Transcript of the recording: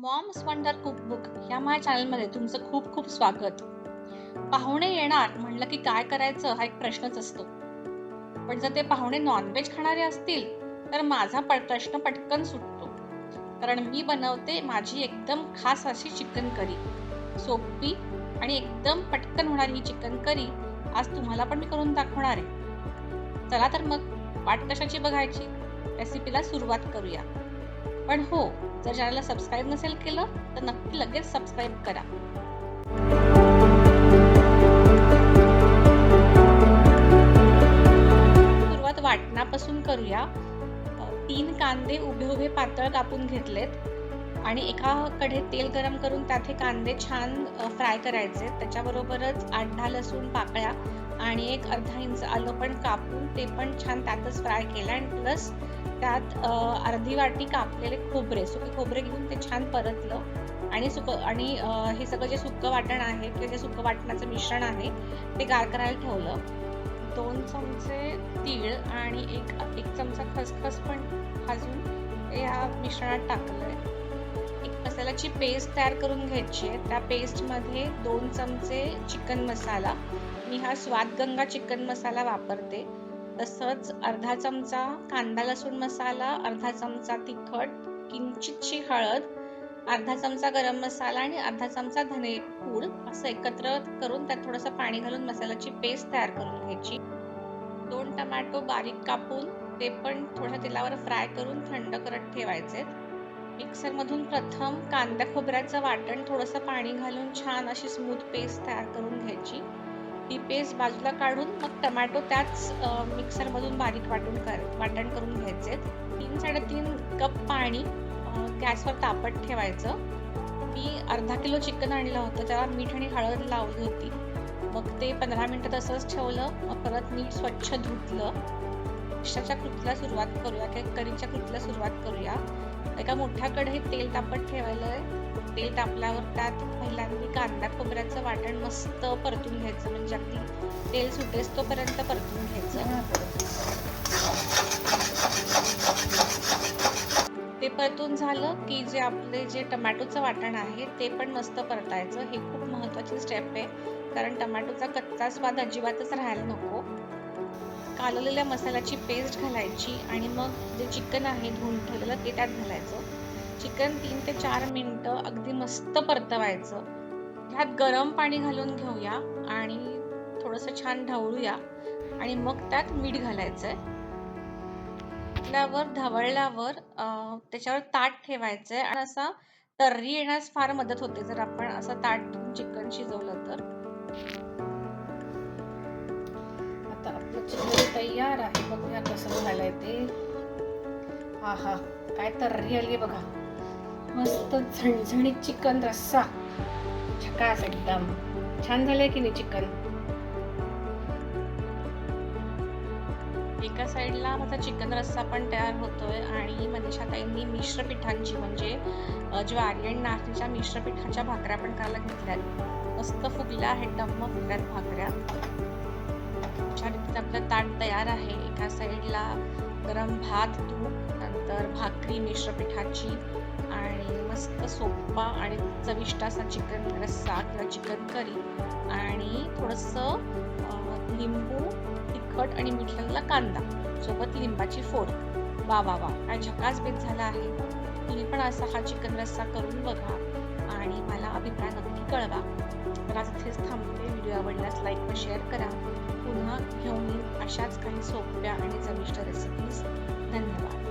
Moms wonder cookbook या माझ्या चॅनलमध्ये तुमचं खूप खूप स्वागत. पाहुणे येणार म्हणलं की काय करायचं हा एक प्रश्नच असतो. पण जर ते पाहुणे नॉनव्हेज खाणारे असतील तर माझा प प्रश्न पटकन सुटतो. कारण मी बनवते माझी एकदम खास अशी चिकन करी सोपी आणि एकदम पटकन होणारी ही चिकन करी आज तुम्हाला पण मी करून दाखवणार आहे. चला तर मग वाट कशाची बघायची? रेसिपीला सुरुवात करूया. पण हो जर चॅनलला सबस्क्राईब नसेल केलं तर नक्की लगेच सबस्क्राईब करा. सुरुवात वाटणापासून करूया. तीन कांदे उभे उभे पातळ कापून घेतलेत. आणि एका कढे तेल गरम करून त्यात हे कांदे छान फ्राय करायचे. त्याच्याबरोबरच आठ दहा लसूण पाकळ्या आणि एक अर्धा इंच आलं पण कापून ते पण छान त्यातच फ्राय केलं. आणि प्लस त्यात अर्धी वाटी कापलेले खोबरे सुके खोबरे घेऊन ते छान परतलं आणि सुक आणि हे सगळं जे सुकं वाटण आहे किंवा जे सुकं वाटणाचं मिश्रण आहे ते गार करायला ठेवलं. दोन चमचे तीळ आणि एक एक चमचा खसखस पण भाजून या मिश्रणात टाकलंय. एक मसाल्याची पेस्ट तयार करून घ्यायची आहे. त्या पेस्टमध्ये दोन चमचे चिकन मसाला. मी हा स्वादगंगा चिकन मसाला वापरते. तसंच अर्धा चमचा कांदा लसूण मसाला अर्धा चमचा तिखट किंचितशी हळद अर्धा चमचा गरम मसाला आणि अर्धा चमचा धने पूड असं एकत्र करून त्यात थोडंसं पाणी घालून मसाल्याची पेस्ट तयार करून घ्यायची. दोन टमॅटो बारीक कापून ते पण थोड्या तेलावर फ्राय करून थंड करत ठेवायचे. मिक्सरमधून प्रथम कांदा खोबऱ्याचं वाटण थोडंसं पाणी घालून छान अशी स्मूथ पेस्ट तयार करून घ्यायची. ती पेस्ट बाजूला काढून मग टमॅटो त्याच मिक्सरमधून बारीक वाटून कर वाटण करून घ्यायचे. तीन साडेतीन कप पाणी गॅसवर तापत ठेवायचं. मी अर्धा किलो चिकन आणलं होतं त्याला मीठ आणि हळद लावली होती. मग ते पंधरा मिनटं तसंच ठेवलं मग परत नीट स्वच्छ धुतलं. कशाच्या कृतीला सुरुवात करूया किंवा करीच्या कृतीला सुरुवात करूया. एका मोठ्या कढईत तेल तापत ठेवायला तेल तापल्यावर त्यात पहिल्यांदा कांदा खोबऱ्याचं वाटण मस्त परतून घ्यायचं. म्हणजे अगदी तेल सुटेस तोपर्यंत परतून घ्यायचं. ते परतून झालं की जे आपले जे टमॅटोचं वाटण आहे ते पण मस्त परतायचं. हे खूप महत्वाची स्टेप आहे. कारण टमॅटोचा कच्चा स्वाद अजिबातच राहायला नको. कालवलेल्या मसाल्याची पेस्ट घालायची आणि मग जे चिकन आहे धुवून ठेवलेलं ते त्यात घालायचं. चिकन तीन ते चार मिनटं अगदी मस्त परतवायचं. ह्यात गरम पाणी घालून घेऊया आणि थोडंसं छान ढवळूया. आणि मग त्यात मीठ घालायचंय. घातल्यावर ढवळल्यावर त्याच्यावर ताट ठेवायचंय. आणि असा तर्री येण्यास फार मदत होते. जर आपण असं ताट चिकन शिजवलं तर. आता आपलं चिकन तयार आहे. बघूया कसं झालंय ते हा हा. काय तर्री आली बघा. मस्त झणझणीत चिकन रस्सा. झकास एकदम छान झालंय की नाही चिकन? एका साईडला माझा चिकन रस्सा पण तयार होतोय आणि मनीषा ताईंनी मिश्र पिठांची म्हणजे ज्वारी आणि नाचणीच्या मिश्र पिठाच्या भाकऱ्या पण करायला घेतल्यात. मस्त फुगल्या आहेत डम्म फुगल्यात भाकऱ्या. छान रीतीचं आपलं ताट तयार आहे. एका साईडला गरम भात तूप नंतर भाकरी मिश्र पिठाची आणि मस्त सोपा आणि चविष्ट असा चिकन रस्सा किंवा चिकन करी. आणि थोडंसं लिंबू तिखट आणि मिठाला कांदा. सोबत लिंबाची फोड. वा वा वा. आणि झकास बेत झाला आहे. तुम्ही पण असा हा चिकन रस्सा करून बघा आणि मला अभिप्राय नक्की कळवा. तर आज इथेच थांबते. व्हिडिओ आवडल्यास लाईक व शेअर करा. पुन्हा घेऊन येईल अशाच काही सोप्या आणि चविष्ट रेसिपीज धन्यवाद.